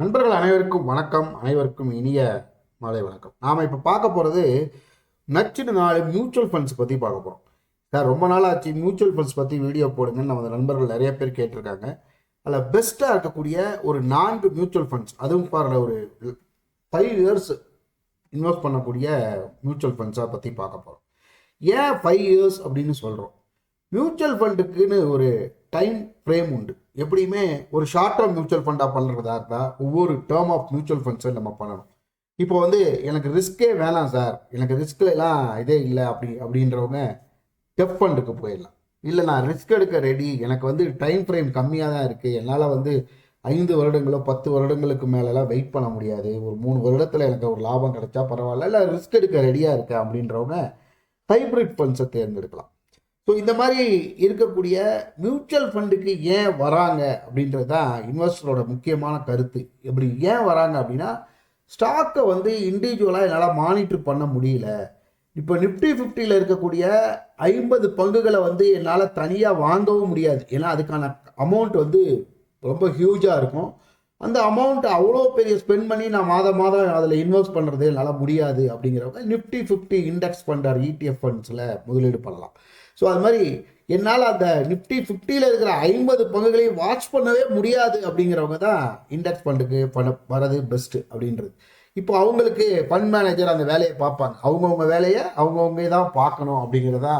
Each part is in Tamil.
நண்பர்கள் அனைவருக்கும் வணக்கம். அனைவருக்கும் இனிய மாலை வணக்கம். நாம் இப்போ பார்க்க போகிறது நச்சின நாள் மியூச்சுவல் ஃபண்ட்ஸ் பற்றி பார்க்க போகிறோம் சார் ரொம்ப நாள் ஆச்சு மியூச்சுவல் ஃபண்ட்ஸ் பற்றி வீடியோ போடுங்கன்னு நமது நண்பர்கள் நிறைய பேர் கேட்டிருக்காங்க. அதில் பெஸ்ட்டாக இருக்கக்கூடிய ஒரு நான்கு மியூச்சுவல் ஃபண்ட்ஸ் அதுவும் பாருங்கள் ஒரு ஃபைவ் இயர்ஸ் இன்வெஸ்ட் பண்ணக்கூடிய மியூச்சுவல் ஃபண்ட்ஸாக பற்றி பார்க்க போகிறோம் ஏன் ஃபைவ் இயர்ஸ் அப்படின்னு சொல்கிறோம் மியூச்சுவல் ஃபண்டுக்குன்னு ஒரு டைம் ஃப்ரேம் உண்டு. எப்படியுமே ஒரு ஷார்ட் டேர்ம் மியூச்சுவல் ஃபண்டாக பண்ணுறதா இருந்தால் ஒவ்வொரு டேர்ம் ஆஃப் மியூச்சுவல் ஃபண்ட்ஸை நம்ம பண்ணணும். இப்போ வந்து எனக்கு ரிஸ்க்கே வேணாம் சார் எனக்கு ரிஸ்க்லாம் இதே இல்லை அப்படி அப்படின்றவங்க டெப் ஃபண்டுக்கு போயிடலாம். இல்லை நான் ரிஸ்க் எடுக்க ரெடி எனக்கு வந்து டைம் ஃப்ரேம் கம்மியாக தான் இருக்குது என்னால் வந்து ஐந்து வருடங்களோ பத்து வருடங்களுக்கு மேலெலாம் வெயிட் பண்ண முடியாது. ஒரு மூணு வருடத்தில் எனக்கு ஒரு லாபம் கிடைச்சா பரவாயில்ல. இல்லை ரிஸ்க் எடுக்க ரெடியாக இருக்கேன் அப்படின்றவங்க ஹைப்ரிட் ஃபண்ட்ஸை தேர்ந்தெடுக்கலாம். ஸோ இந்த மாதிரி இருக்கக்கூடிய மியூச்சுவல் ஃபண்டுக்கு ஏன் வராங்க அப்படின்றது தான் இன்வெஸ்டரோட முக்கியமான கருத்து. எப்படி ஏன் வராங்க அப்படின்னா ஸ்டாக்கை வந்து இண்டிவிஜுவலாக என்னால் மானிட்டர் பண்ண முடியல. இப்போ நிஃப்டி ஃபிஃப்டியில் இருக்கக்கூடிய ஐம்பது பங்குகளை வந்து என்னால் தனியாக வாங்கவும் முடியாது. ஏன்னா அதுக்கான அமௌண்ட் வந்து ரொம்ப ஹியூஜாக இருக்கும். அந்த அமௌண்ட் அவ்வளோ பெரிய ஸ்பெண்ட் பண்ணி நான் மாதம் மாதம் அதில் இன்வெஸ்ட் பண்ணுறது என்னால் முடியாது அப்படிங்கிறவங்க Nifty fifty index fund or ETF ஃபண்ட்ஸில் முதலீடு பண்ணலாம். ஸோ அது மாதிரி என்னால் அந்த நிஃப்டி ஃபிஃப்டியில் இருக்கிற ஐம்பது பங்குகளையும் வாட்ச் பண்ணவே முடியாது அப்படிங்கிறவங்க தான் இண்டெக்ஸ் ஃபண்டுக்கு பண்ண வரது பெஸ்ட்டு அப்படின்றது. இப்போ அவங்களுக்கு ஃபண்ட் மேனேஜர் அந்த வேலையை பார்ப்பாங்க. அவங்கவுங்க வேலையை அவங்கவுங்க தான் பார்க்கணும் அப்படிங்கிறதா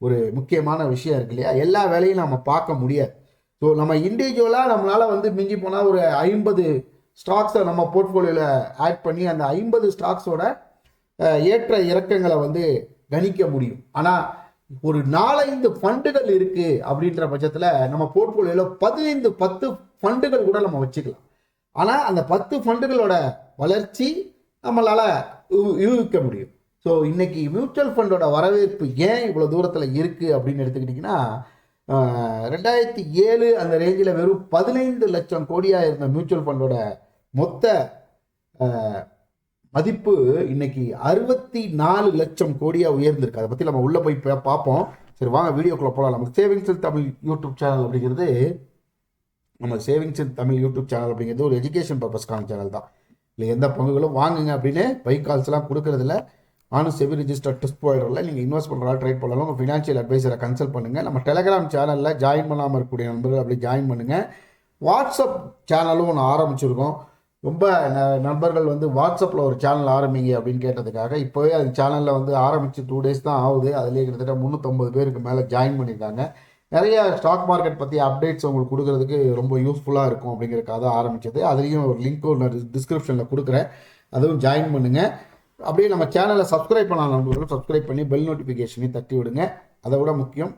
ஒரு முக்கியமான விஷயம் இருக்கு இல்லையா? எல்லா வேலையும் நம்ம பார்க்க முடியாது. ஸோ நம்ம இண்டிவிஜுவலாக நம்மளால் வந்து மிஞ்சி போனால் ஒரு ஐம்பது ஸ்டாக்ஸை நம்ம போர்ட்ஃபோலியோவில் ஆட் பண்ணி அந்த ஐம்பது ஸ்டாக்ஸோட ஏற்ற இறக்கங்களை வந்து கணிக்க முடியும். ஆனால் ஒரு நாலஞ்சு ஃபண்டுகள் இருக்கு அப்படின்ற பட்சத்தில் நம்ம போர்ட்ஃபோலியோவில் பதினைந்து பத்து ஃபண்டுகள் கூட நம்ம வச்சுக்கலாம். ஆனால் அந்த பத்து ஃபண்டுகளோட வளர்ச்சி நம்மளால் யூகிக்க முடியும். ஸோ இன்னைக்கு மியூச்சுவல் ஃபண்டோட வரவேற்பு ஏன் இவ்வளோ தூரத்தில் இருக்குது அப்படின்னு எடுத்துக்கிட்டிங்கன்னா ரெண்டாயிரத்தி ஏழு அந்த ரேஞ்சில் வெறும் பதினைந்து லட்சம் கோடியாக இருந்த மியூச்சுவல் ஃபண்டோட மொத்த மதிப்பு இன்னைக்கு அறுபத்தி நாலு லட்சம் கோடியாக உயர்ந்திருக்கு. அதை பற்றி நம்ம உள்ளே போய் பார்ப்போம். சரி வாங்க வீடியோக்குள்ளே போகலாம் நமக்கு savings in Tamil YouTube channel அப்படிங்கிறது நம்ம savings in Tamil YouTube channel அப்படிங்கிறது ஒரு எஜுகேஷன் பர்பஸ்க்கான சேனல் தான். இல்லை எந்த பங்குகளும் வாங்குங்க அப்படின்னு பைக் கால்ஸ்லாம் கொடுக்குறதில்ல. நானும் செவி ரிஜிஸ்டர் டெஸ்ட் ப்ரொவைடரில் நீங்கள் இன்வெஸ்ட் பண்ணுறதா ட்ரை பண்ணலாம். உங்கள் ஃபினான்ஷியல் அட்வைசரை கன்சல்ட் பண்ணுங்கள் நம்ம டெலகிராம் சேனலில் ஜாயின் பண்ணாமல் இருக்கக்கூடிய நண்பர்கள் அப்படி ஜாயின் பண்ணுங்கள் வாட்ஸ்அப் சேனலும் ஒன்று ஆரம்பிச்சிருக்கோம். ரொம்ப நண்பர்கள் வந்து வாட்ஸ்அப்பில் ஒரு சேனல் ஆரம்பிங்க அப்படின்னு கேட்டதுக்காக இப்போவே அது சேனலில் வந்து ஆரம்பித்து டூ டேஸ் தான் ஆகுது. அதுலேயே கிட்டத்தட்ட முந்நூற்றம்பது பேருக்கு மேலே ஜாயின் பண்ணியிருக்காங்க நிறைய ஸ்டாக் மார்க்கெட் பற்றி அப்டேட்ஸ் உங்களுக்கு கொடுக்குறதுக்கு ரொம்ப யூஸ்ஃபுல்லாக இருக்கும் அப்படிங்கிறக்காக தான் ஆரம்பித்தது அதுலேயும் ஒரு லிங்க் ஒன்று டிஸ்கிரிப்ஷனில் கொடுக்குறேன். அதுவும் ஜாயின் பண்ணுங்கள் அப்படியே நம்ம சேனலை சப்ஸ்கிரைப் பண்ண நண்பர்களும் சப்ஸ்கிரைப் பண்ணி பெல் நோட்டிஃபிகேஷனையும் தட்டி விடுங்க. அதை விட முக்கியம்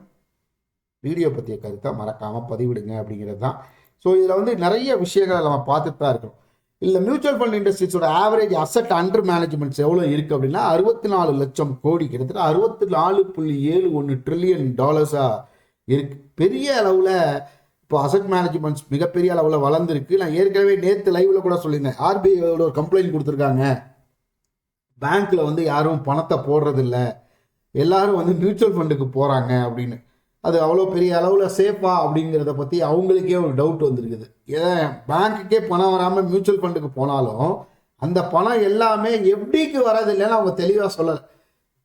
வீடியோ பற்றிய கருத்தை மறக்காமல் பதிவிடுங்க அப்படிங்கிறது தான். ஸோ இதில் வந்து நிறைய விஷயங்களை நம்ம பார்த்துட்டு தான் இருக்கோம். இல்லை மியூச்சுவல் ஃபண்ட் இண்டஸ்ட்ரீஸோட ஆவரேஜ் அசட் அண்டர் மேனேஜ்மெண்ட்ஸ் எவ்வளோ இருக்குது அப்படின்னா அறுபத்தி நாலு லட்சம் கோடி கிட்டத்தட்ட அறுபத்தி நாலு புள்ளி ஏழு ஒன்று ட்ரில்லியன் டாலர்ஸாக இருக்கு. பெரிய அளவில் இப்போ அசட் மேனேஜ்மெண்ட்ஸ் மிகப்பெரிய அளவில் வளர்ந்துருக்கு. நான் ஏற்கனவே நேற்று லைவில் கூட சொல்லியிருந்தேன். ஆர்பிஐயோட ஒரு கம்ப்ளைண்ட் கொடுத்துருக்காங்க. பேங்க்கில் வந்து யாரும் பணத்தை போடுறதில்ல. எல்லாரும் வந்து மியூச்சுவல் ஃபண்டுக்கு போகிறாங்க அப்படின்னு. அது அவ்வளோ பெரிய அளவில் சேஃபா அப்படிங்கிறத பற்றி அவங்களுக்கே ஒரு டவுட் வந்திருக்குது. ஏன் பேங்க்குக்கே பணம் வராமல் மியூச்சுவல் ஃபண்டுக்கு போனாலும் அந்த பணம் எல்லாமே எப்படிக்கு வரதில்லைன்னு அவங்க தெளிவாக சொல்லலை.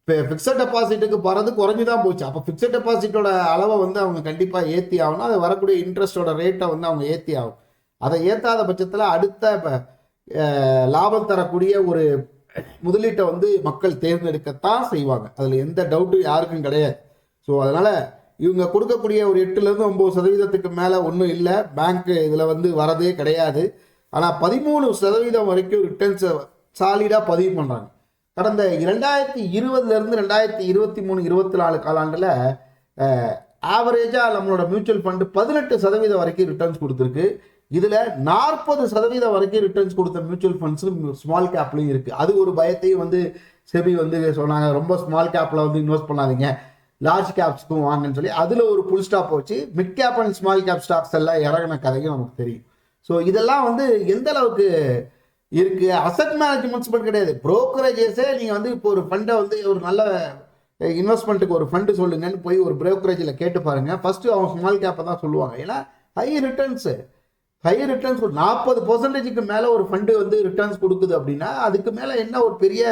இப்போ ஃபிக்ஸட் டெபாசிட்டுக்கு போகிறது குறைஞ்சி தான் போச்சு. அப்போ ஃபிக்ஸட் டெபாசிட்டோட அளவை வந்து அவங்க கண்டிப்பாக ஏற்றி ஆகணும். அது வரக்கூடிய இன்ட்ரெஸ்டோட ரேட்டை வந்து அவங்க ஏற்றி ஆகும் அதை ஏற்றாத பட்சத்தில் அடுத்த இப்போ லாபம் தரக்கூடிய ஒரு முதலீட்டை வந்து மக்கள் தேர்ந்தெடுக்கத்தான் செய்வாங்க. அதில் எந்த டவுட்டும் யாருக்கும் கிடையாது. ஸோ அதனால் இவங்க கொடுக்கக்கூடிய ஒரு எட்டுலேருந்து ஒம்பது சதவீதத்துக்கு மேலே ஒன்றும் இல்லை. பேங்க்கு இதில் வந்து வரதே கிடையாது. ஆனால் பதிமூணு சதவீதம் வரைக்கும் ரிட்டர்ன்ஸை சாலிடாக பதிவு பண்ணுறாங்க. கடந்த இரண்டாயிரத்தி இருபதுலேருந்து ரெண்டாயிரத்தி இருபத்தி மூணு இருபத்தி நாலு காலாண்டில் ஆவரேஜாக நம்மளோட மியூச்சுவல் ஃபண்டு பதினெட்டு சதவீதம் வரைக்கும் ரிட்டர்ன்ஸ் கொடுத்துருக்கு. இதில் நாற்பது சதவீதம் வரைக்கும் ரிட்டர்ன்ஸ் கொடுத்த மியூச்சுவல் ஃபண்ட்ஸும் ஸ்மால் கேப்லையும் இருக்குது அது ஒரு பயத்தையும் வந்து செபி வந்து சொன்னாங்க. ரொம்ப ஸ்மால் கேப்பில் வந்து இன்வெஸ்ட் பண்ணாதீங்க. லார்ஜ் கேப்ஸ்க்கும் வாங்கன்னு சொல்லி அதில் ஒரு புல் ஸ்டாப் வச்சு mid cap and small cap stocks எல்லாம் இறங்கின கதையும் நமக்கு தெரியும். ஸோ இதெல்லாம் வந்து எந்த அளவுக்கு இருக்கு? அசட் மேனேஜ்மெண்ட்ஸ் மட்டும் கிடையாது. புரோக்கரேஜஸே நீங்கள் வந்து இப்போ ஒரு ஃபண்டை வந்து ஒரு நல்ல இன்வெஸ்ட்மெண்ட்டுக்கு ஒரு ஃபண்டு சொல்லுங்கன்னு போய் ஒரு புரோக்கரேஜில் கேட்டு பாருங்கள் ஃபஸ்ட்டு அவங்க ஸ்மால் கேப்பை தான் சொல்லுவாங்க. ஏன்னா ஹை ரிட்டர்ன்ஸு ஹை ரிட்டர்ன்ஸ் ஒரு நாற்பது பர்சன்டேஜுக்கு மேலே ஒரு ஃபண்டு வந்து ரிட்டர்ன்ஸ் கொடுக்குது அப்படின்னா அதுக்கு மேலே என்ன ஒரு பெரிய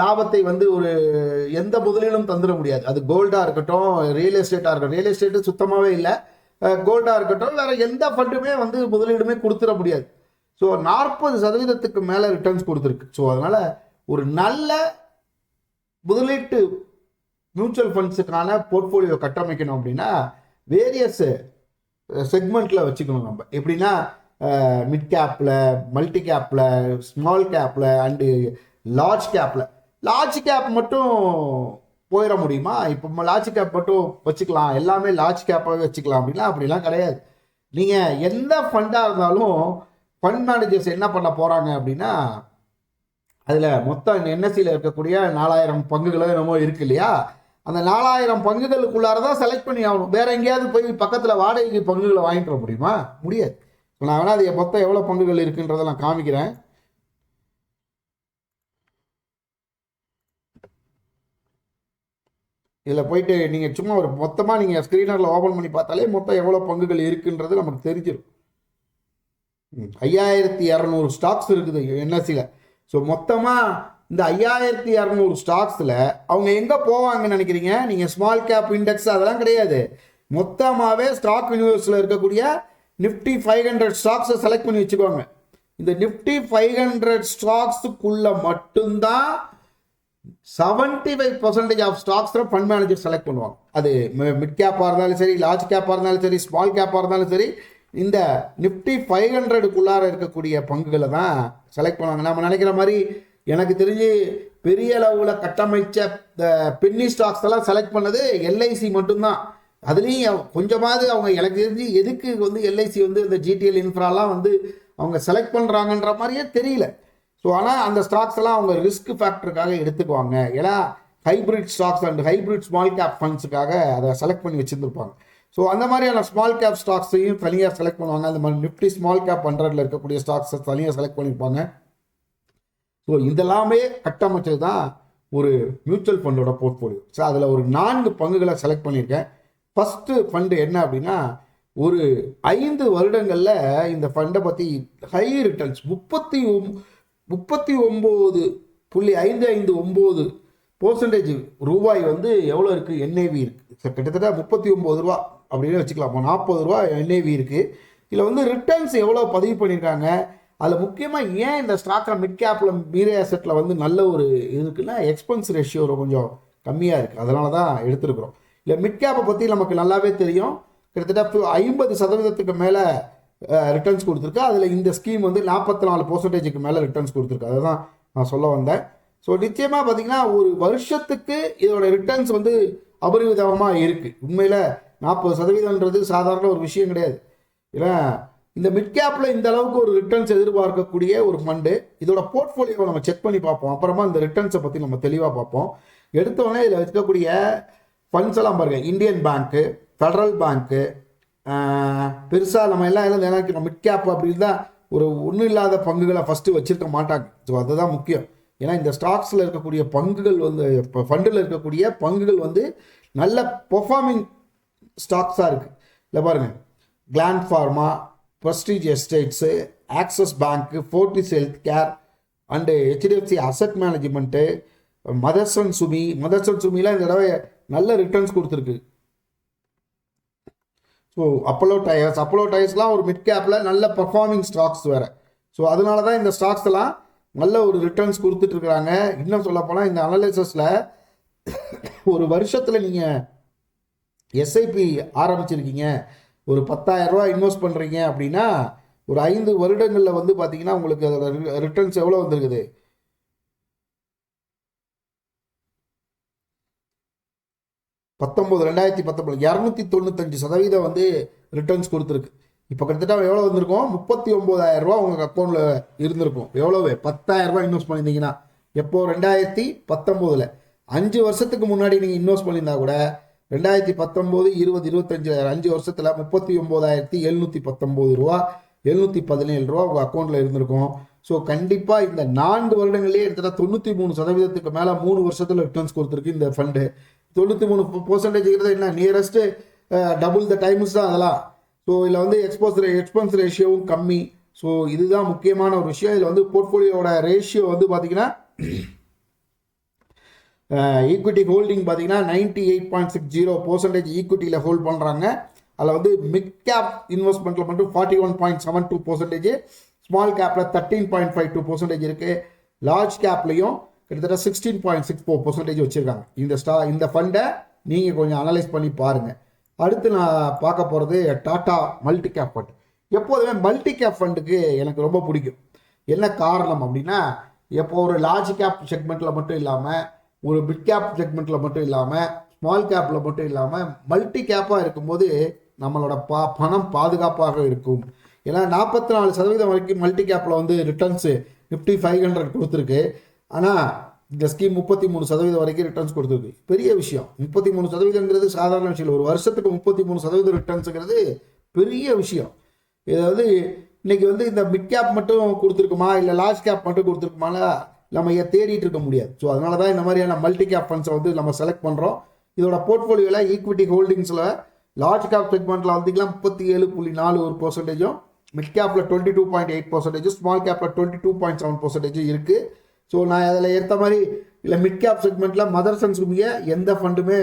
லாபத்தை வந்து ஒரு எந்த முதலீடும் தந்துட முடியாது. அது கோல்டாக இருக்கட்டும் ரியல் எஸ்டேட்டாக இருக்கட்டும். ரியல் எஸ்டேட்டு சுத்தமாகவே இல்லை. கோல்டாக இருக்கட்டும் வேறு எந்த ஃபண்டுமே வந்து முதலீடுமே கொடுத்துட முடியாது. ஸோ நாற்பது சதவீதத்துக்கு மேலே ரிட்டர்ன்ஸ் கொடுத்துருக்கு. ஸோ அதனால் ஒரு நல்ல முதலீட்டு மியூச்சுவல் ஃபண்ட்ஸுக்கான போர்ட்ஃபோலியோ கட்டமைக்கணும் அப்படின்னா வேரியஸ் செக்மெண்ட்டில் வச்சுக்கணும் நம்ம. எப்படின்னா மிட் கேப்பில் மல்டி கேப்பில் ஸ்மால் கேப்பில் அண்டு லார்ஜ் கேப்பில் லார்ஜ் கேப் மட்டும் போயிட முடியுமா? இப்போ லார்ஜ் கேப் மட்டும் வச்சுக்கலாம். எல்லாமே லார்ஜ் கேப்பாகவே வச்சுக்கலாம் அப்படின்னா அப்படிலாம் கிடையாது. நீங்கள் எந்த ஃபண்டாக இருந்தாலும் ஃபண்ட் மேனேஜர்ஸ் என்ன பண்ண போகிறாங்க அப்படின்னா அதில் மொத்தம் என்எஸ்சியில் இருக்கக்கூடிய நாலாயிரம் பங்குகளோ என்னமோ இருக்கு இல்லையா? அந்த நாலாயிரம் பங்குகளுக்குள்ளார தான் செலக்ட் பண்ணி ஆகணும். வேற எங்கேயாவது போய் பக்கத்தில் வாடகைக்கு பங்குகளை வாங்கிட்டு வர முடியுமா? முடியாது. இப்போ நான் வேணா அது மொத்தம் எவ்வளோ பங்குகள் இருக்குன்றதை நான் காமிக்கிறேன். இதில் போயிட்டு நீங்கள் சும்மா ஒரு மொத்தமாக நீங்கள் ஸ்க்ரீனரில் ஓப்பன் பண்ணி பார்த்தாலே மொத்தம் எவ்வளோ பங்குகள் இருக்குன்றது நமக்கு தெரிஞ்சிடும் ஐயாயிரத்தி இரநூறு ஸ்டாக்ஸ் இருக்குது என்எஸ்சியில் ஸோ மொத்தமாக இந்த ஐயாயிரத்தி இரநூறு ஸ்டாக்ஸில் அவங்க எங்கே போவாங்கன்னு நினைக்கிறீங்க? நீங்கள் ஸ்மால் கேப் இண்டெக்ஸ் அதெல்லாம் கிடையாது. மொத்தமாகவே ஸ்டாக் யூனிவர்ஸில் இருக்கக்கூடிய நிஃப்டி ஃபைவ் ஹண்ட்ரட் ஸ்டாக்ஸை செலக்ட் பண்ணி வச்சுக்கோங்க. இந்த நிஃப்டி ஃபைவ் ஹண்ட்ரட் ஸ்டாக்ஸுக்குள்ளே மட்டும்தான் seventy five percentage of stocks fund manager select பண்ணுவாங்க. அது மிட் கேப்பாக இருந்தாலும் சரி லார்ஜ் கேப்பாக இருந்தாலும் சரி ஸ்மால் கேப்பாக இருந்தாலும் சரி இந்த நிஃப்டி ஃபைவ் ஹண்ட்ரடுக்குள்ளார இருக்கக்கூடிய பங்குகளை தான் செலக்ட் பண்ணுவாங்க. நம்ம நினைக்கிற மாதிரி எனக்கு தெரிஞ்சு பெரிய அளவில் கட்டமைச்ச பென்னி ஸ்டாக்ஸ் எல்லாம் செலக்ட் பண்ணது எல்ஐசி மட்டும்தான். அதுலேயும் கொஞ்சமாவது அவங்க எனக்கு தெரிஞ்சு எதுக்கு வந்து எல்ஐசி வந்து இந்த ஜிடிஎல் இன்ஃப்ராலாம் வந்து அவங்க செலக்ட் பண்ணுறாங்கன்ற மாதிரியே தெரியல. ஸோ ஆனால் அந்த ஸ்டாக்ஸ் எல்லாம் அவங்க ரிஸ்க் ஃபேக்டருக்காக எடுத்துக்குவாங்க. ஏன்னா hybrid stocks and hybrid small cap ஃபண்ட்ஸுக்காக அதை செலக்ட் பண்ணி வச்சுருந்துருப்பாங்க. ஸோ அந்த மாதிரியான ஸ்மால் கேப் ஸ்டாக்ஸையும் தனியாக செலக்ட் பண்ணுவாங்க. அந்த மாதிரி நிஃப்டி ஸ்மால் கேப் ஹண்ட்ரட்ல இருக்கக்கூடிய ஸ்டாக்ஸை தனியாக செலக்ட் பண்ணியிருப்பாங்க ஸோ இதெல்லாமே கட்டமைச்சது தான் ஒரு மியூச்சுவல் ஃபண்டோட போர்ட்ஃபோலியோ ஸோ அதில் ஒரு நான்கு பங்குகளை செலக்ட் பண்ணியிருக்கேன். ஃபஸ்ட்டு ஃபண்டு என்ன அப்படின்னா ஒரு ஐந்து வருடங்களில் இந்த ஃபண்டை பற்றி ஹை ரிட்டர்ன்ஸ் முப்பத்தி முப்பத்தி ஒம்பது புள்ளி ஐந்து ஐந்து ஒம்பது பர்சன்டேஜ் ரூபாய் வந்து எவ்வளோ இருக்குது என்ஏவி இருக்குது கிட்டத்தட்ட முப்பத்தி ஒம்பது ரூபா அப்படின்னு வச்சுக்கலாம். இப்போ நாற்பது ரூபா என்ஏவி இருக்குது இதில் வந்து ரிட்டர்ன்ஸ் எவ்வளோ பதிவு பண்ணியிருக்காங்க? அதில் முக்கியமாக ஏன் இந்த ஸ்டாக்கில் மிட் கேப்பில் மீரே அசெட்டில் வந்து நல்ல ஒரு இது இருக்குன்னா எக்ஸ்பென்ஸ் ரேஷியோ கொஞ்சம் கம்மியாக இருக்குது அதனால தான் எடுத்துருக்குறோம். இல்லை மிட் கேப்பை பற்றி நமக்கு நல்லாவே தெரியும். கிட்டத்தட்ட ஐம்பது சதவீதத்துக்கு மேலே ரிட்டர்ன்ஸ் கொடுத்துருக்கு. அதில் இந்த ஸ்கீம் வந்து நாற்பத்தி நாலு பர்சன்டேஜுக்கு மேலே ரிட்டர்ன்ஸ் கொடுத்துருக்கு. அதை தான் நான் சொல்ல வந்தேன். ஸோ நிச்சயமாக பார்த்தீங்கன்னா ஒரு வருஷத்துக்கு இதோட ரிட்டர்ன்ஸ் வந்து அபரிவிதமாக இருக்குது உண்மையில் நாற்பது சதவீதம்ன்றது சாதாரண ஒரு விஷயம் கிடையாது. ஏன்னா இந்த மிட் கேப்பில் இந்த அளவுக்கு ஒரு ரிட்டர்ன்ஸ் எதிர்பார்க்கக்கூடிய ஒரு ஃபண்டு இதோட போர்ட்ஃபோலியோவை நம்ம செக் பண்ணி பார்ப்போம். அப்புறமா இந்த ரிட்டர்ன்ஸை பற்றி நம்ம தெளிவாக பார்ப்போம். எடுத்தோடனே இதில் இருக்கக்கூடிய ஃபண்ட்ஸ் எல்லாம் பாருங்கள் இந்தியன் பேங்க்கு ஃபெடரல் பேங்க்கு பெருசாக நம்ம எல்லாம் எல்லாம் நினைக்கிறோம் மிட் கேப் அப்படின்னு தான் ஒரு ஒன்றும் இல்லாத பங்குகளை ஃபஸ்ட்டு வச்சுருக்க மாட்டாங்க. ஸோ அதுதான் முக்கியம். ஏன்னா இந்த ஸ்டாக்ஸில் இருக்கக்கூடிய பங்குகள் வந்து இப்போ ஃபண்டில் இருக்கக்கூடிய பங்குகள் வந்து நல்ல பெர்ஃபார்மிங் ஸ்டாக்ஸாக இருக்குது இல்லை பாருங்கள் Gland pharma Prestige estates Axis bank Fortis health care and HDFC asset management Motherson Sumi Motherson சுமிலாம் இந்த தடவை நல்ல ரிட்டர்ன்ஸ் கொடுத்துருக்கு. ஸோ அப்போலோ டயர்ஸ் அப்போலோ டயர்ஸ்லாம் ஒரு மிட் கேப்பில் நல்ல பர்ஃபார்மிங் ஸ்டாக்ஸ் வேறு. ஸோ அதனால தான் இந்த ஸ்டாக்ஸ் எல்லாம் நல்ல ஒரு ரிட்டர்ன்ஸ் கொடுத்துட்ருக்குறாங்க இன்னும் சொல்லப்போனால் இந்த அனலைசஸில் ஒரு வருஷத்தில் நீங்கள் எஸ்ஐபி ஆரம்பிச்சிருக்கீங்க. ஒரு பத்தாயிரம் ரூபா இன்வெஸ்ட் பண்ணுறீங்க அப்படின்னா ஒரு ஐந்து வருடங்களில் வந்து பார்த்தீங்கன்னா உங்களுக்கு அதோட ரிட்டர்ன்ஸ் எவ்வளோ வந்திருக்குது? பத்தொம்பது ரெண்டாயிரத்தி பத்தொம்பது இரநூத்தி தொண்ணூத்தஞ்சு சதவீதம் வந்து ரிட்டர்ன்ஸ் கொடுத்துருக்கு. இப்போ கிட்டத்தட்ட எவ்வளோ வந்திருக்கும்? முப்பத்தி ஒம்பதாயிரம் ரூபா உங்கள் அக்கௌண்ட்டில் இருந்திருக்கும். எவ்வளவு? பத்தாயிரம் ரூபா இன்வெஸ்ட் பண்ணியிருந்தீங்கன்னா. எப்போ? ரெண்டாயிரத்தி பத்தொம்போதில் அஞ்சு வருஷத்துக்கு முன்னாடி நீங்கள் இன்வெஸ்ட் பண்ணியிருந்தா கூட ரெண்டாயிரத்தி பத்தொம்போது இருபது இருபத்தஞ்சு அஞ்சு வருஷத்தில் முப்பத்தி ஒம்போதாயிரத்தி எழுநூற்றி பத்தொம்போது ரூபா எழுநூற்றி பதினேழு ரூபா உங்கள் அக்கௌண்ட்டில் இருந்திருக்கும். ஸோ கண்டிப்பாக இந்த நான்கு வருடங்களே எடுத்துகிட்டா தொண்ணூற்றி மூணு சதவீதத்துக்கு மேலே மூணு வருஷத்தில் ரிட்டர்ன்ஸ் கொடுத்துருக்கு இந்த ஃபண்டு தொண்ணூற்றி மூணு பர்சன்டேஜ் என்ன? நியரஸ்ட்டு டபுள் த டைம்ஸ் தான் அதெல்லாம். ஸோ இதில் வந்து எக்ஸ்போஸ் எக்ஸ்பென்ஸ் ரேஷியோவும் கம்மி. ஸோ இதுதான் முக்கியமான ஒரு விஷயம். இதில் வந்து போர்ட்ஃபோலியோட ரேஷியோ வந்து பார்த்தீங்கன்னா ஈக்விட்டி ஹோல்டிங் பார்த்தீங்கன்னா ninety eight point six zero percentage ஈக்விட்டியில் hold பண்ணுறாங்க அதில் வந்து மிட் கேப் இன்வெஸ்ட்மெண்ட்டில் மட்டும் forty one point seven two percentage small கேப்பில் thirteen point five two percentage இருக்குது லார்ஜ் கேப்லையும் கிட்டத்தட்ட sixteen point six four percentage வச்சுருக்காங்க. இந்த ஸ்டா இந்த ஃபண்டை நீங்கள் கொஞ்சம் அனலைஸ் பண்ணி பாருங்கள் அடுத்து நான் பார்க்க போகிறது டாட்டா மல்டி கேப் ஃபண்ட் எப்போதுமே மல்டி கேப் ஃபண்டுக்கு எனக்கு ரொம்ப பிடிக்கும். என்ன காரணம் அப்படின்னா எப்போ ஒரு லார்ஜ் கேப் செக்மெண்ட்டில் மட்டும் இல்லாமல் ஒரு பிட் கேப் செக்மெண்ட்டில் மட்டும் இல்லாமல் ஸ்மால் கேப்பில் மட்டும் இல்லாமல் மல்டி கேப்பாக இருக்கும்போது நம்மளோட பா பணம் பாதுகாப்பாக இருக்கும். ஏன்னா நாற்பத்தி நாலு சதவீதம் வரைக்கும் மல்டி கேப்பில் வந்து ரிட்டர்ன்ஸு நிஃப்டி ஃபைவ் ஹண்ட்ரட் கொடுத்துருக்கு. ஆனால் இந்த ஸ்கீம் முப்பத்தி மூணு சதவீதம் வரைக்கும் ரிட்டர்ன்ஸ் கொடுத்துருக்கு. பெரிய விஷயம். முப்பத்தி மூணு சதவீதங்கிறது சாதாரண விஷயம் இல்லை. ஒரு வருஷத்துக்கு முப்பத்தி மூணு சதவீதம் ரிட்டர்ன்ஸுங்கிறது பெரிய விஷயம். இதாவது இன்னைக்கு வந்து இந்த மிட் கேப் மட்டும் கொடுத்துருக்குமா? இல்லை லார்ஜ் கேப் மட்டும் கொடுத்துருக்குமால? நம்ம இதை தேடிட்டு இருக்க முடியாது. ஸோ அதனால தான் இந்த மாதிரியான மல்டி கேப் ஃபண்ட்ஸை வந்து நம்ம செலக்ட் பண்ணுறோம் இதோட போர்ட்ஃபோலியோவில் ஈக்விட்டி ஹோல்டிங்ஸில் லார்ஜ் கேப் செக்மெண்ட்டில் வந்தீங்கன்னா முப்பத்தி ஏழு புள்ளி நாலு ஒரு பர்சன்டேஜும் மிட் கேப்பில் twenty two point eight percentage small கேப்பில் twenty two point seven percentage இருக்குது ஸோ நான் அதில் ஏற்ற மாதிரி இல்லை மிட் கேப் செக்மெண்ட்டில் மதர் சன்ஸ் எந்த ஃபண்டுமே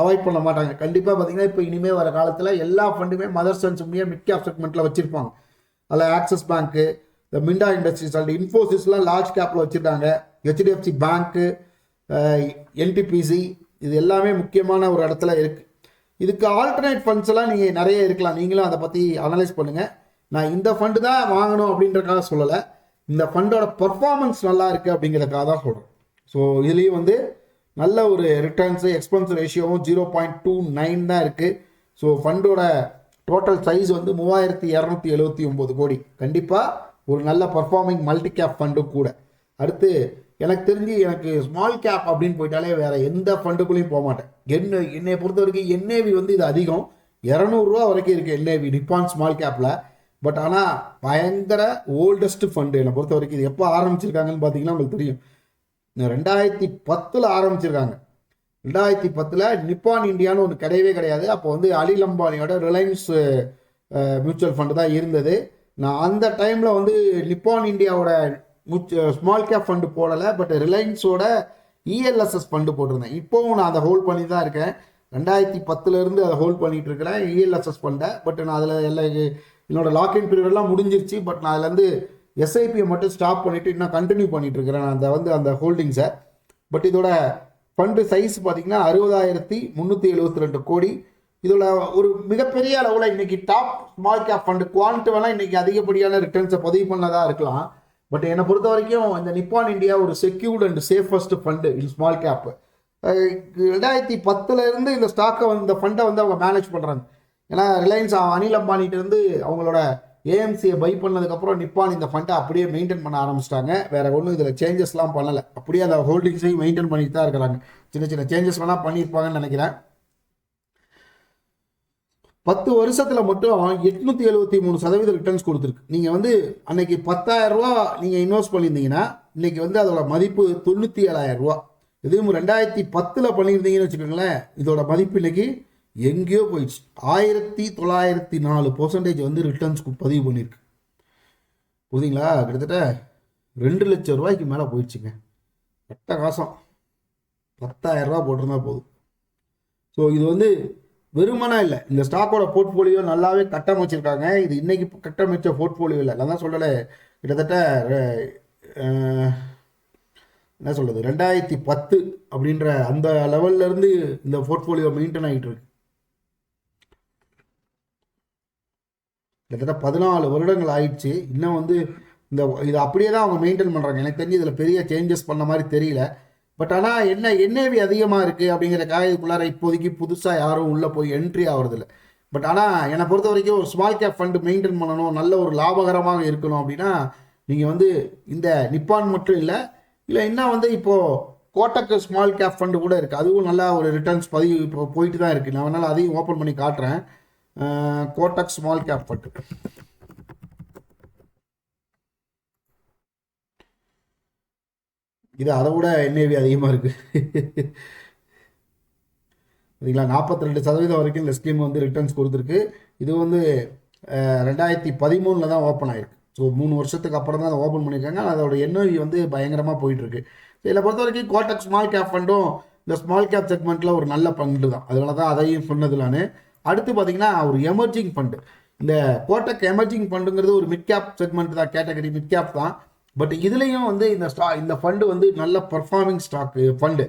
அவாய்ட் பண்ண மாட்டாங்க. கண்டிப்பாக பார்த்தீங்கன்னா இப்போ இனிமேல் வர காலத்தில் எல்லா ஃபண்டுமே மதர் சன்ஸ் மிட் கேப் செக்மெண்ட்டில் வச்சுருப்பாங்க. அதில் ஆக்சிஸ் பேங்க்கு இந்த மிண்டா இண்டஸ்ட்ரீஸ் அண்ட் இன்ஃபோசிஸ்லாம் லார்ஜ் கேப்பில் வச்சுருக்காங்க. ஹெச்டிஎஃப்சி பேங்க்கு என்டிபிசி இது எல்லாமே முக்கியமான ஒரு இடத்துல இருக்குது இதுக்கு ஆல்டர்னேட் ஃபண்ட்ஸ் எல்லாம் நீங்கள் நிறைய இருக்கலாம். நீங்களும் அதை பற்றி அனலைஸ் பண்ணுங்கள் நான் இந்த ஃபண்டு தான் வாங்கணும் அப்படின்றக்காக சொல்லலை. இந்த ஃபண்டோட பர்ஃபார்மன்ஸ் நல்லா இருக்குது அப்படிங்கிறதுக்காக தான் சொல்கிறேன் ஸோ இதுலேயும் வந்து நல்ல ஒரு ரிட்டர்ன்ஸு எக்ஸ்பென்ஸ் ரேஷியோவும் ஜீரோ பாயிண்ட் டூ நைன் தான் இருக்குது ஸோ ஃபண்டோட டோட்டல் சைஸ் வந்து மூவாயிரத்தி இரநூத்தி எழுபத்தி ஒம்பது கோடி. கண்டிப்பாக ஒரு நல்ல பர்ஃபார்மிங் மல்டி கேப் ஃபண்டும் கூட. அடுத்து எனக்கு தெரிஞ்சு எனக்கு ஸ்மால் கேப் அப்படின்னு போயிட்டாலே வேறு எந்த ஃபண்டுக்குள்ளேயும் போக மாட்டேன். என்ன என்னை பொறுத்த வரைக்கும் என்ஏவி வந்து இது அதிகம். இரநூறுவா வரைக்கும் இருக்குது என்ஏவி நிப்பான் ஸ்மால் கேப்பில் பட் ஆனால் பயங்கர ஓல்டஸ்ட் ஃபண்டு என்னை பொறுத்த வரைக்கும் இது எப்போ ஆரம்பிச்சிருக்காங்கன்னு பார்த்தீங்கன்னா உங்களுக்கு தெரியும். ரெண்டாயிரத்தி பத்தில் ஆரம்பிச்சிருக்காங்க. ரெண்டாயிரத்தி பத்தில் நிப்பான் இந்தியான்னு ஒன்று கிடையவே கிடையாது. அப்போ வந்து அலில் அம்பானியோட ரிலையன்ஸ் மியூச்சுவல் ஃபண்டு தான் இருந்தது. நான் அந்த டைமில் வந்து நிப்பான் இந்தியாவோட ஸ்மால் கேப் ஃபண்டு போடலை. பட் ரிலையன்ஸோட இஎல்எஸ்எஸ் ஃபண்டு போட்டிருந்தேன். இப்போவும் நான் அதை ஹோல்ட் பண்ணி தான் இருக்கேன். ரெண்டாயிரத்தி பத்துலேருந்து அதை ஹோல்ட் பண்ணிகிட்டு இருக்கிறேன் இஎல்எஸ்எஸ் ஃபண்டை பட் நான் அதில் எல்லா என்னோட லாக்இன் பீரியட்லாம் முடிஞ்சிருச்சு பட் நான் அதுலேருந்து எஸ்ஐபியை மட்டும் ஸ்டாப் பண்ணிவிட்டு இன்னும் கண்டினியூ பண்ணிட்டு இருக்கிறேன். அந்த வந்து அந்த ஹோல்டிங்ஸை பட் இதோட ஃபண்டு சைஸ் பார்த்தீங்கன்னா அறுபதாயிரத்தி முந்நூற்றி எழுபத்தி ரெண்டு கோடி. இதோட ஒரு மிகப்பெரிய அளவில் இன்றைக்கி top small cap fund quant வேணால் இன்றைக்கி அதிகப்படியான ரிட்டர்ன்ஸை பதிவு பண்ணதாக இருக்கலாம். பட் என்னை பொறுத்த வரைக்கும் இந்த நிப்பான் இந்தியா ஒரு secured and safest fund in small cap ரெண்டாயிரத்தி பத்துலேருந்து இந்த ஸ்டாக்கை வந்து இந்த ஃபண்டை வந்து அவங்க மேனேஜ் பண்ணுறாங்க ஏன்னா ரிலையன்ஸ் அனில் அம்பானிட்டு இருந்து அவங்களோட ஏஎம்சியை பை பண்ணதுக்கப்புறம் நிப்பான் இந்த ஃபண்டை அப்படியே மெயின்டைன் பண்ண ஆரம்பிச்சிட்டாங்க. வேற ஒன்றும் இதில் சேஞ்சஸ்லாம் பண்ணலை. அப்படியே அந்த ஹோல்டிங்ஸையும் மெயின்டைன் பண்ணிட்டு தான் இருக்கிறாங்க. சின்ன சின்ன சேஞ்சஸ் வேணால் பண்ணியிருப்பாங்கன்னு நினைக்கிறேன். பத்து வருஷத்தில் மட்டும் எட்நூற்றி எழுபத்தி மூணு சதவீத ரிட்டர்ன்ஸ் கொடுத்துருக்கு. நீங்கள் வந்து அன்னைக்கு பத்தாயிரம் ரூபா நீங்கள் இன்வெஸ்ட் பண்ணியிருந்தீங்கன்னா இன்னைக்கு வந்து அதோட மதிப்பு தொண்ணூற்றி ஏழாயிரம் ரூபா. இதுவும் ரெண்டாயிரத்தி பத்தில் பண்ணியிருந்தீங்கன்னு வச்சுக்கோங்களேன் இதோட மதிப்பு இன்னைக்கு எங்கேயோ போயிடுச்சு. ஆயிரத்தி தொள்ளாயிரத்தி நாலு பர்சன்டேஜ் வந்து ரிட்டர்ன்ஸ்க்கு பதிவு பண்ணியிருக்கு புரியுதுங்களா? கிட்டத்தட்ட ரெண்டு லட்சம் ரூபாய்க்கு மேலே போயிடுச்சுங்க. கட்ட காசம். பத்தாயிரம் ரூபா போட்டிருந்தா போதும். ஸோ இது வந்து வெறுமனா இல்லை. இந்த ஸ்டாக்கோட போர்ட்ஃபோலியோ நல்லாவே கட்டமைச்சிருக்காங்க. இது இன்னைக்கு கட்டமைச்ச போர்ட்ஃபோலியோ இல்லை. நான் தான் சொல்லலை. கிட்டத்தட்ட என்ன சொல்கிறது ரெண்டாயிரத்தி பத்து அப்படின்ற அந்த லெவல்ல இருந்து இந்த போர்ட்ஃபோலியோ மெயின்டைன் ஆகிட்டு இருக்கு. கிட்டத்தட்ட பதினாலு வருடங்கள் ஆயிடுச்சு. இன்னும் வந்து இந்த இது அப்படியே தான் அவங்க மெயின்டைன் பண்ணுறாங்க எனக்கு தெரிஞ்சு இதில் பெரிய சேஞ்சஸ் பண்ண மாதிரி தெரியல. பட் ஆனால் என்ன என்ஏவி அதிகமாக இருக்குது அப்படிங்கிற காயத்துக்குள்ளார இப்போதைக்கு புதுசாக யாரும் உள்ளே போய் என்ட்ரி ஆகிறதில்ல பட் ஆனால் என்னை பொறுத்த வரைக்கும் ஒரு ஸ்மால் கேப் ஃபண்டு மெயின்டைன் பண்ணணும் நல்ல ஒரு லாபகரமாக இருக்கணும் அப்படின்னா நீங்கள் வந்து இந்த நிப்பான் மட்டும் இல்லை இல்லை என்ன வந்து இப்போது கோட்டக்கு ஸ்மால் கேப் ஃபண்டு கூட இருக்குது அதுவும் நல்லா ஒரு ரிட்டர்ன்ஸ் பதிவு இப்போ போயிட்டு தான் இருக்குது நான் வேணாலும் அதையும் ஓப்பன் பண்ணி காட்டுறேன். கோட்டக் ஸ்மால் கேப் ஃபண்டு இது அதை விட என்ஏவி அதிகமாக இருக்குது சரிங்களா? நாற்பத்தி ரெண்டு சதவீதம் வரைக்கும் இந்த ஸ்கீம் வந்து ரிட்டர்ன்ஸ் கொடுத்துருக்கு. இது வந்து ரெண்டாயிரத்தி பதிமூணில் தான் ஓப்பன் ஆயிருக்கு. ஸோ மூணு வருஷத்துக்கு அப்புறம் தான் அதை ஓப்பன் பண்ணியிருக்காங்க. அதோட என்ஓவி வந்து பயங்கரமாக போயிட்டுருக்கு. இதில் பொறுத்த வரைக்கும் கோட்டக் ஸ்மால் கேப் ஃபண்டும் இந்த ஸ்மால் கேப் செக்மெண்ட்டில் ஒரு நல்ல பங்கு தான். அதனால தான் அதையும் சொன்னது நான். அடுத்து பார்த்தீங்கன்னா ஒரு எமர்ஜிங் ஃபண்டு இந்த கோட்டக் எமர்ஜிங் ஃபண்டுங்கிறது ஒரு மிட் கேப் செக்மெண்ட் தான் கேட்டகரி மிட் கேப் தான். பட் இதுலேயும் வந்து இந்த ஸ்டா இந்த ஃபண்டு வந்து நல்ல பர்ஃபார்மிங் ஸ்டாக்கு ஃபண்டு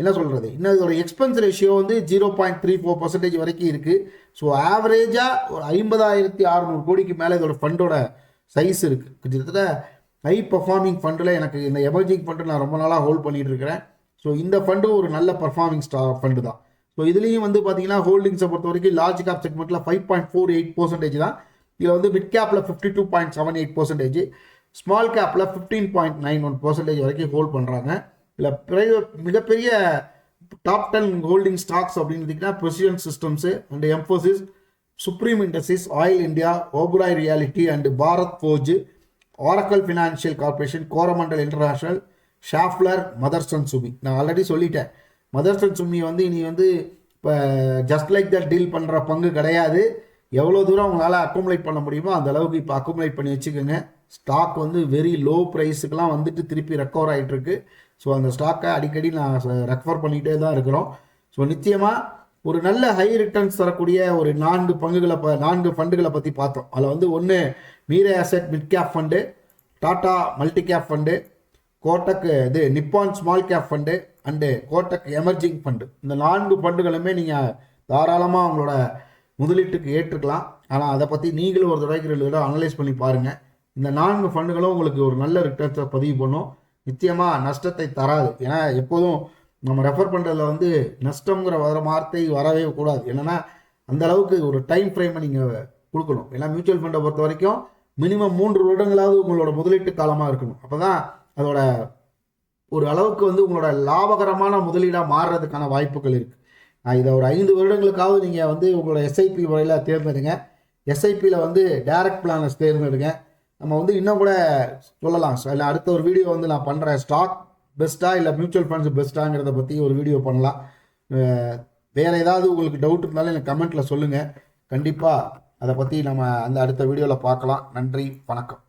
என்ன சொல்கிறது இன்னும் இதோட எக்ஸ்பென்ஸ் ரேஷியோ வந்து zero point three four percentage வரைக்கும் இருக்குது ஸோ ஆவரேஜாக ஒரு ஐம்பதாயிரத்தி அறநூறு கோடிக்கு மேலே இதோட ஃபண்டோட சைஸ் இருக்குது கிட்டத்தட்ட ஹை பர்ஃபார்மிங் ஃபண்டில் எனக்கு இந்த எமர்ஜிங் ஃபண்டு நான் ரொம்ப நாளாக ஹோல்ட் பண்ணிகிட்டு இருக்கிறேன். ஸோ இந்த ஃபண்டும் ஒரு நல்ல பர்ஃபார்மிங் ஸ்டா ஃபண்டு தான். ஸோ இதுலேயும் வந்து பார்த்தீங்கன்னா ஹோல்டிங்ஸை பொறுத்த வரைக்கும் லார்ஜ் கேப் செக்மெண்ட்டில் five point four eight percentage தான். இதில் வந்து மிட் கேப்பில் fifty two point seven eight percentage small கேப்பில் fifteen point nine one percentage வரைக்கும் ஹோல்ட் பண்ணுறாங்க இதில் பெரிய மிகப்பெரிய டாப் டென் ஹோல்டிங் ஸ்டாக்ஸ் அப்படின்னு பார்த்தீங்கன்னா Persistent systems and Mphasis Supreme industries Oil India Oberoi realty and Bharat forge Oracle financial corporation Coromandel international Schaeffler Motherson Sumi நான் ஆல்ரெடி சொல்லிட்டேன். மதர்சன் சுமி வந்து இனி வந்து இப்போ ஜஸ்ட் லைக் தட் டீல் பண்ணுற பங்கு கிடையாது. எவ்வளோ தூரம் உங்களால் அக்குமுலேட் பண்ண முடியுமோ அந்த அளவுக்கு இப்போ அக்குமுலேட் பண்ணி வச்சுக்கோங்க. ஸ்டாக் வந்து வெரி லோ ப்ரைஸுக்கெலாம் வந்துட்டு திருப்பி ரெக்கவர் ஆகிட்டுருக்கு ஸோ அந்த ஸ்டாக்கை அடிக்கடி நான் ரெக்கவர் பண்ணிகிட்டே தான் இருக்கிறோம். ஸோ நிச்சயமாக ஒரு நல்ல ஹை ரிட்டர்ன்ஸ் தரக்கூடிய ஒரு நான்கு பங்குகளை ப நான்கு ஃபண்டுகளை பற்றி பார்த்தோம். அதில் வந்து ஒன்று Mirae asset mid cap fund Tata multi cap fund Kotak இது Nippon small cap fund and Kotak emerging fund இந்த நான்கு ஃபண்டுகளுமே நீங்கள் தாராளமாக உங்களோட முதலீட்டுக்கு ஏற்றுக்கலாம். ஆனால் அதை பற்றி நீங்களும் ஒரு தடவைக்கு ரெண்டு தடவை அனலைஸ் பண்ணி பாருங்கள் இந்த நான்கு ஃபண்டுகளும் உங்களுக்கு ஒரு நல்ல ரிட்டர்ன்ஸை பதிவு பண்ணும். நிச்சயமாக நஷ்டத்தை தராது. ஏன்னா எப்போதும் நம்ம ரெஃபர் பண்ணுறதுல வந்து நஷ்டங்கிற வர வார்த்தை வரவே கூடாது. என்னென்னா அந்த அளவுக்கு ஒரு டைம் ஃப்ரேமை நீங்கள் கொடுக்கணும். ஏன்னா மியூச்சுவல் ஃபண்டை பொறுத்த வரைக்கும் மினிமம் மூன்று வருடங்களாவது உங்களோட முதலீட்டு காலமாக இருக்கணும். அப்போ தான் அதோட ஒரு அளவுக்கு வந்து உங்களோட லாபகரமான முதலீடாக மாறுறதுக்கான வாய்ப்புகள் இருக்குது இதை ஒரு ஐந்து வருடங்களுக்காவது நீங்கள் வந்து உங்களோட எஸ்ஐபி முறையில் தேர்ந்தெடுங்க. எஸ்ஐபியில் வந்து டைரக்ட் பிளானர்ஸ் தேர்ந்தெடுங்க. நம்ம வந்து இன்னும் கூட சொல்லலாம். இல்லை அடுத்த ஒரு வீடியோ வந்து நான் பண்ணுறேன் ஸ்டாக் பெஸ்ட்டாக இல்லை மியூச்சுவல் ஃபண்ட்ஸ் பெஸ்ட்டாங்கிறத பற்றி ஒரு வீடியோ பண்ணலாம். வேறு ஏதாவது உங்களுக்கு டவுட் இருந்தாலும் எனக்கு கமெண்ட்டில் சொல்லுங்கள் கண்டிப்பாக அதை பற்றி நம்ம அந்த அடுத்த வீடியோவில் பார்க்கலாம். நன்றி வணக்கம்.